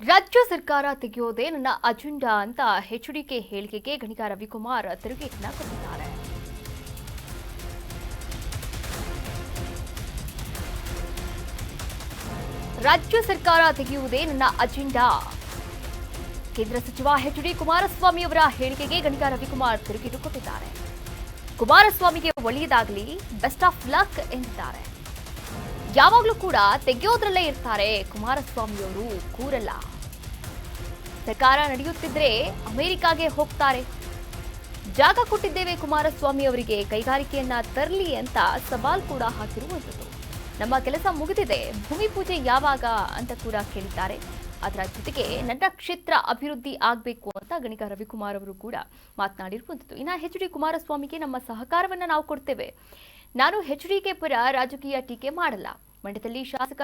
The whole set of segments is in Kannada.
ರಾಜ್ಯ ಸರ್ಕಾರ ತೆಗೆಯೋದೇ ನನ್ನ ಅಜೆಂಡಾ ಅಂತ ಎಚ್ಡಿಕೆ ಹೇಳಿಕೆಗೆ ಗಣಿಗ ರವಿಕುಮಾರ್ ತಿರುಗೇಟನ್ನ ಕೊಟ್ಟಿದ್ದಾರೆ. ರಾಜ್ಯ ಸರ್ಕಾರ ತೆಗೆಯುವುದೇ ನನ್ನ ಅಜೆಂಡಾ. ಕೇಂದ್ರ ಸಚಿವ ಎಚ್ ಡಿ ಕುಮಾರಸ್ವಾಮಿ ಅವರ ಹೇಳಿಕೆಗೆ ಗಣಿಗ ರವಿಕುಮಾರ್ ತಿರುಗೇಟು ಕೊಟ್ಟಿದ್ದಾರೆ. ಕುಮಾರಸ್ವಾಮಿಗೆ ಒಳ್ಳೆಯದಾಗಲಿ ಬೆಸ್ಟ್ ಆಫ್ ಲಕ್ ಎಂದಿದ್ದಾರೆ. ಯಾವಾಗಲೂ ಕೂಡ ತೆಗೆಯೋದ್ರಲ್ಲೇ ಇರ್ತಾರೆ ಕುಮಾರಸ್ವಾಮಿಯವರು ಕೂರಲ್ಲ. ಸರ್ಕಾರ ನಡೆಯುತ್ತಿದ್ರೆ ಅಮೆರಿಕಾಗೆ ಹೋಗ್ತಾರೆ. ಜಾಗ ಕೊಟ್ಟಿದ್ದೇವೆ ಕುಮಾರಸ್ವಾಮಿ ಅವರಿಗೆ, ಕೈಗಾರಿಕೆಯನ್ನ ತರಲಿ ಅಂತ ಸವಾಲ್ ಕೂಡ ಹಾಕಿರುವಂಥದ್ದು. ನಮ್ಮ ಕೆಲಸ ಮುಗಿದಿದೆ, ಭೂಮಿ ಪೂಜೆ ಯಾವಾಗ ಅಂತ ಕೂಡ ಕೇಳಿದ್ದಾರೆ. ಅದರ ಜೊತೆಗೆ ನನ್ನ ಕ್ಷೇತ್ರ ಅಭಿವೃದ್ಧಿ ಆಗಬೇಕು ಅಂತ ಗಣಿಕ ರವಿಕುಮಾರ್ ಅವರು ಕೂಡ ಮಾತನಾಡಿರುವಂಥದ್ದು. ಇನ್ನು ಹೆಚ್ ಡಿ ಕುಮಾರಸ್ವಾಮಿಗೆ ನಮ್ಮ ಸಹಕಾರವನ್ನ ನಾವು ಕೊಡ್ತೇವೆ. ನಾನು ಎಚ್ ಕೆ ಪರ ರಾಜಕೀಯ ಟೀಕೆ ಮಾಡಲ್ಲ. ಮಂಡ್ಯದಲ್ಲಿ ಶಾಸಕ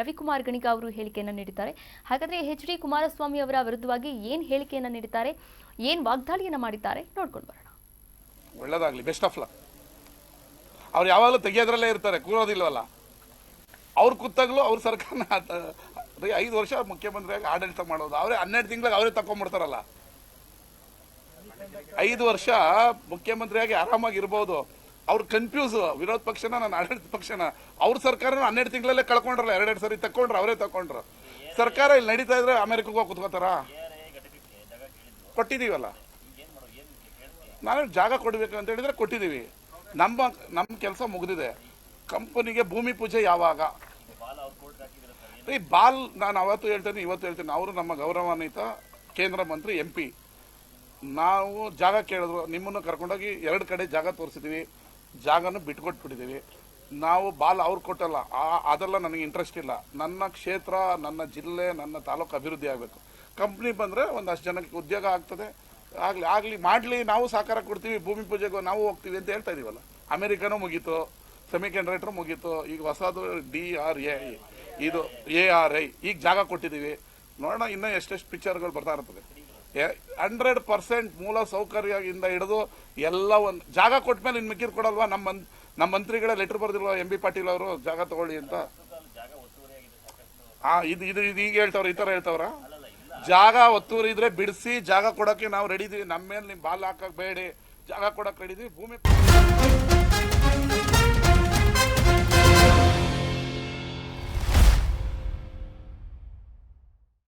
ರವಿಕುಮಾರ್ ಗಣಿಗ ಅವರು ಹೇಳಿಕೆಯನ್ನು ನೀಡಿದ್ದಾರೆ. ಹಾಗಾದ್ರೆ ಎಚ್ ಡಿ ಕುಮಾರಸ್ವಾಮಿ ಅವರ ವಿರುದ್ಧವಾಗಿ ಏನು ಹೇಳಿಕೆಯನ್ನು ನೀಡಿದ್ದಾರೆ? ಏನು ವಾಗ್ದಾಳಿಯನ್ನ ಮಾಡಿದ್ದಾರೆ? ನೋಡ್ಕೊಂಡು ಬರೋಣ. ಒಳ್ಳೇದಾಗಲಿ. ಬೆಸ್ಟ್ ಆಫ್ ಲಕ್ ಅವ್ರು ಯಾವಾಗಲೂ ತೆಗಿಯೋದ್ರಲ್ಲೇ ಇರ್ತಾರೆ ಕೂರೋದಿಲ್ಲವಲ್ಲ ಅವ್ರು ಕೂತಾಗ್ಲೂ ಅವ್ರ ಸರ್ಕಾರನ ಐದು ವರ್ಷ ಮುಖ್ಯಮಂತ್ರಿಯಾಗಿ ಆಡಳಿತ ಮಾಡೋದು. ಅವರೇ ಹನ್ನೆರಡು ತಿಂಗಳಿಗೆ ಅವರೇ ತಕೊಂಡ್ಬಿಡ್ತಾರಲ್ಲ ಐದು ವರ್ಷ ಮುಖ್ಯಮಂತ್ರಿಯಾಗಿ ಆರಾಮಾಗಿ ಇರ್ಬೋದು ಅವ್ರು ಕನ್ಫ್ಯೂಸ್ ವಿರೋಧ ಪಕ್ಷನ, ನಾನು ಆಡಳಿತ ಪಕ್ಷನ. ಅವ್ರ ಸರ್ಕಾರನ ಹನ್ನೆರಡು ತಿಂಗಳಲ್ಲೇ ಕಳ್ಕೊಂಡ್ರಲ್ಲ, ಎರಡೆರಡು ಸರಿ ತಕೊಂಡ್ರು, ಅವರೇ ತಕೊಂಡ್ರು. ಸರ್ಕಾರ ಇಲ್ಲಿ ನಡೀತಾ ಇದ್ರೆ ಅಮೆರಿಕಕ್ಕೆ ಹೋಗಿ ಕುತ್ಕೋತಾರ? ಕೊಟ್ಟಿದೀವಲ್ಲ? ನಾನು ಜಾಗ ಕೊಡಬೇಕು ಅಂತ ಹೇಳಿದ್ರೆ ಕೊಟ್ಟಿದ್ದೀವಿ ನಮ್ಮ ನಮ್ಮ ಕೆಲಸ ಮುಗಿದಿದೆ. ಕಂಪನಿಗೆ ಭೂಮಿ ಪೂಜೆ ಯಾವಾಗ? ಈ ಬಾಲ್ ನಾನು ಅವತ್ತು ಹೇಳ್ತೇನೆ, ಇವತ್ತು ಹೇಳ್ತೇನೆ. ಅವರು ನಮ್ಮ ಗೌರವಾನ್ವಿತ ಕೇಂದ್ರ ಮಂತ್ರಿ, ಎಂ ಪಿ. ನಾವು ಜಾಗ ಕೇಳಿದ್ರು, ನಿಮ್ಮನ್ನು ಕರ್ಕೊಂಡೋಗಿ ಎರಡು ಕಡೆ ಜಾಗ ತೋರಿಸಿದೀವಿ. ಜಾಗನ ಬಿಟ್ಕೊಟ್ಬಿಟ್ಟಿದ್ದೀವಿ. ನಾವು ಬಾಲ್ ಅವ್ರು ಕೊಟ್ಟಲ್ಲ. ಅದೆಲ್ಲ ನನಗೆ ಇಂಟ್ರೆಸ್ಟ್ ಇಲ್ಲ. ನನ್ನ ಕ್ಷೇತ್ರ, ನನ್ನ ಜಿಲ್ಲೆ, ನನ್ನ ತಾಲೂಕು ಅಭಿವೃದ್ಧಿ ಆಗಬೇಕು. ಕಂಪ್ನಿ ಬಂದರೆ ಒಂದಷ್ಟು ಜನಕ್ಕೆ ಉದ್ಯೋಗ ಆಗ್ತದೆ. ಆಗಲಿ ಆಗಲಿ ಮಾಡಲಿ, ನಾವು ಸಹಕಾರ ಕೊಡ್ತೀವಿ, ಭೂಮಿ ಪೂಜೆಗೆ ನಾವು ಹೋಗ್ತೀವಿ ಅಂತ ಹೇಳ್ತಾ ಇದೀವಲ್ಲ. ಅಮೆರಿಕನೂ ಮುಗೀತು ಸೆಮಿ ಕಂಡಕ್ಟರ್ ಮುಗೀತು, ಈಗ ಹೊಸದು ಡಿ ಆರ್ ಎ ಇದು ಎ ಆರ್ ಐ ಈಗ ಜಾಗ ಕೊಟ್ಟಿದ್ದೀವಿ. ನೋಡೋಣ ಇನ್ನೂ ಎಷ್ಟೆಷ್ಟು ಪಿಕ್ಚರ್ಗಳು ಬರ್ತಾ ಇರ್ತದೆ. ಹಂಡ್ರೆಡ್ ಪರ್ಸೆಂಟ್ ಮೂಲ ಸೌಕರ್ಯದಿಂದ ಹಿಡಿದು ಎಲ್ಲ ಒಂದು ಜಾಗ ಕೊಟ್ಟ ಮೇಲೆ ಇನ್ನು ಮಿಕ್ಕಿರ್ ಕೊಡಲ್ವಾ ನಮ್ಮ ನಮ್ಮ ಮಂತ್ರಿಗಳ ಲೆಟರ್ ಬರ್ದಿಲ್ವಾ? ಎಂ ಬಿ ಪಾಟೀಲ್ ಅವರು ಜಾಗ ತಗೊಳ್ಳಿ ಅಂತ. ಹಾ ಇದು ಇದು ಇದು ಈಗ ಹೇಳ್ತವ್ರ, ಈ ತರ ಹೇಳ್ತವ್ರ? ಜಾಗ ಒತ್ತುವರಿ ಇದ್ರೆ ಬಿಡಿಸಿ, ಜಾಗ ಕೊಡಕ್ಕೆ ನಾವು ರೆಡಿ ಇದೀವಿ. ನಮ್ಮ ಮೇಲೆ ನಿಮ್ ಬಾಲ್ ಹಾಕಕ್ ಬೇಡಿ. ಜಾಗ ಕೊಡಕ್ ರೆಡಿ ಇದೀವಿ. ಭೂಮಿ